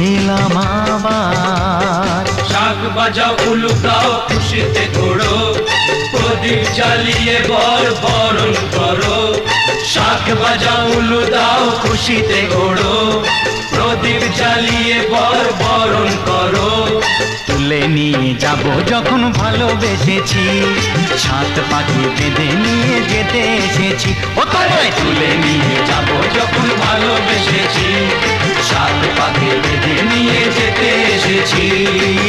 এলাম আবার। শাক বাজাও উলু গাও খুশিতে ঘোড়ো প্রদীপ জ্বালিয়ে বর বরণ করো। শাক বাজাও উলু দাও খুশিতে ঘোড়ো প্রদীপ জ্বালিয়ে বর বরণ করো। তুলে নিয়ে যাব যখন ভালোবেসেছি। সাত পাখি বেঁধে নিয়ে যেতে এসেছি। ও তোমায় তুলে নিয়ে যাব যখন ভালোবেসেছি। সাত পাকে বেঁধে নিয়ে যেতে এসেছি